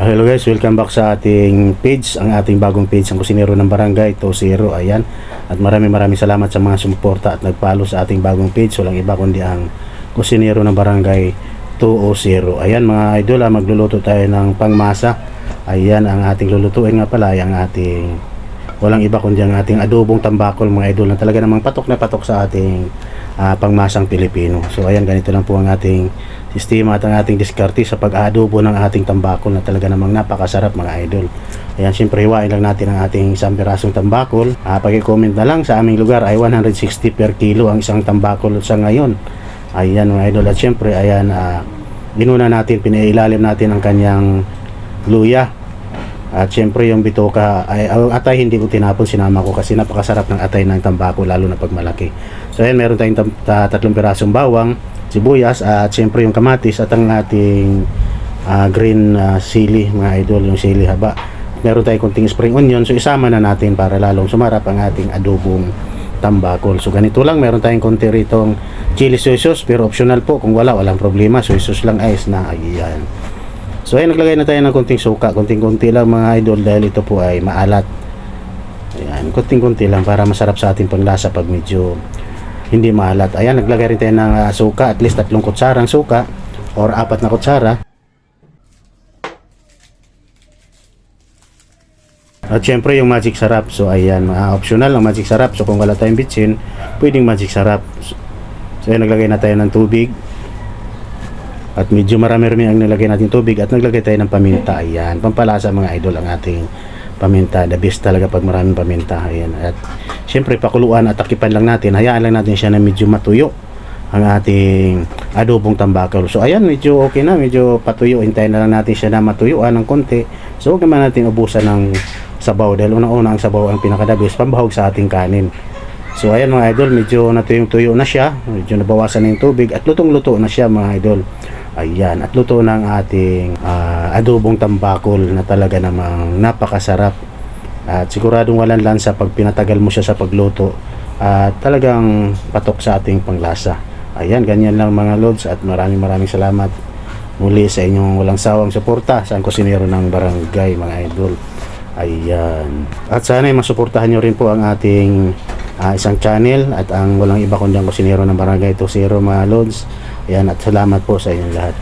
Ah, Hello guys, welcome back sa ating page, ang ating bagong page, ang kusinero ng barangay, Tosero, ayan. At maraming maraming salamat sa mga sumuporta at nagpalo sa ating bagong page, walang iba kundi ang kusinero ng barangay 200. Ayan mga idol, ah, magluluto tayo ng pangmasa. Ayan ang ating lulutuin nga pala, ay ang ating walang iba kundi ang ating adobong tambakol mga idol na talaga namang patok na patok sa ating ah, pangmasang Pilipino. So ayan, ganito lang po ang ating sistema at ang ating diskarte sa pag-aadobo ng ating tambakol na talaga namang napakasarap mga idol. Ayan, syempre hiwain lang natin ang ating isang pirasong tambakol. Ah, pag-comment na lang sa aming lugar ay 160 per kilo ang isang tambakol sa ngayon. Ayan mga idol at syempre ayan ah, ginuna natin, pinailalim natin ang kanyang luya. At syempre yung bitoka ay ang atay hindi ko tinapon sinama ko kasi napakasarap ng atay ng tambako lalo na pag malaki. So ayan meron tayong tam- ta- tatlong pirasong bawang, sibuyas at syempre yung kamatis at ang ating ah, green ah, sili mga idol yung sili haba. Meron tayong konting spring onion so isama na natin para lalong sumarap ang ating adobong tambakol. So ganito lang meron tayong konti ritong chili soy sauce pero optional po kung wala walang problema soy sauce lang ayos na ayan. So ayun, naglagay na tayo ng konting suka, konting-konti lang mga idol dahil ito po ay maalat. Ayan, konting-konti lang para masarap sa ating panglasa pag medyo hindi maalat. Ayan, naglagay rin tayo ng ah, suka, at least tatlong kutsarang suka or apat na kutsara. At syempre yung magic sarap. So ayan, ah, optional ang magic sarap. So kung wala tayong bitsin, pwedeng magic sarap. So ayan, naglagay na tayo ng tubig. At medyo marami-rami ang nilagay natin tubig at naglagay tayo ng paminta. Ayan, pampalasa mga idol ang ating paminta. The best talaga pag maraming paminta. Ayan. At syempre pakuluan at takipan lang natin. Hayaan lang natin siya na medyo matuyo ang ating adobong tambakol. So ayan, medyo okay na, medyo patuyo. Hintayin na lang natin siya na matuyuan ng konti. So huwag naman natin ubusan ng sabaw dahil unang-una ang sabaw ang pinakadabis, pambahog sa ating kanin. So ayan mga idol, medyo natuyong-tuyo na siya, medyo nabawasan na yung tubig at lutong-luto na siya mga idol. Ayan, at luto ng ating ah, adobong tambakol na talaga namang napakasarap. At siguradong walang lansa pag pinatagal mo siya sa pagluto. At talagang patok sa ating panglasa. Ayan, ganyan lang mga lods at maraming maraming salamat muli sa inyong walang sawang suporta sa ang kusinero ng barangay mga idol. Ayan. At sana ay masuportahan nyo rin po ang ating ah, isang channel at ang walang iba kundi ang kusinero ng barangay to zero mga lods. Ayan at salamat po sa inyong lahat.